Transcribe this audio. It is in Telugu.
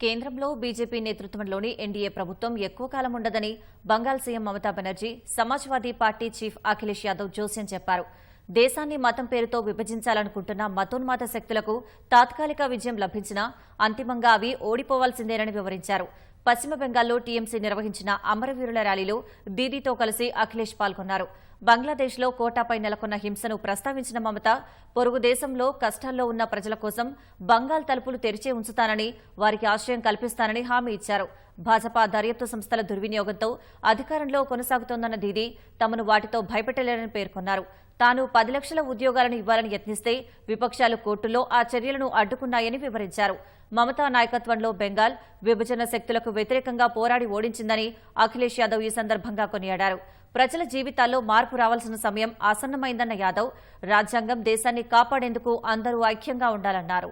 కేంద్రంలో బీజేపీ నేతృత్వంలోని ఎన్డీఏ ప్రభుత్వం ఎక్కువ కాలం ఉండదని Bengal CM Mamata Banerjee Samajwadi party chief Akhilesh Yadav జోస్యం చెప్పారు. దేశాన్ని మతం పేరుతో విభజించాలనుకుంటున్న మతోన్మాత శక్తులకు తాత్కాలిక విజయం లభించినా అంతిమంగా అవి ఓడిపోవాల్సిందేనని వివరించారు. పశ్చిమ బెంగాల్లో టీఎంసీ నిర్వహించిన అమరవీరుల ర్యాలీలో దీదీతో కలిసి అఖిలేష్ పాల్గొన్నారు. బంగ్లాదేశ్లో కోటాపై నెలకొన్న హింసను ప్రస్తావించిన మమత పొరుగు దేశంలో కష్టాల్లో ఉన్న ప్రజల కోసం బంగాల్ తలుపులు తెరిచే ఉంచుతానని వారికి ఆశ్రయం కల్పిస్తానని హామీ ఇచ్చారు. భాజపా దర్యాప్తు సంస్థల దుర్వినియోగంతో అధికారంలో కొనసాగుతోందన్న దీదీ తమను వాటితో భయపెట్టలేరని పేర్కొన్నారు. తాను పది లక్షల ఉద్యోగాలను ఇవ్వాలని యత్నిస్తే విపక్షాలు కోర్టులో ఆ చర్యలను అడ్డుకున్నాయని వివరించారు. మమతా నాయకత్వంలో బెంగాల్ విభజన శక్తులకు వ్యతిరేకంగా పోరాడి ఓడించిందని అఖిలేష్ యాదవ్ ఈ సందర్భంగా కొనియాడారు. ప్రజల జీవితాల్లో మార్పు రావాల్సిన సమయం ఆసన్నమైందన్న యాదవ్ రాజ్యాంగం దేశాన్ని కాపాడేందుకు అందరూ ఐక్యంగా ఉండాలన్నారు.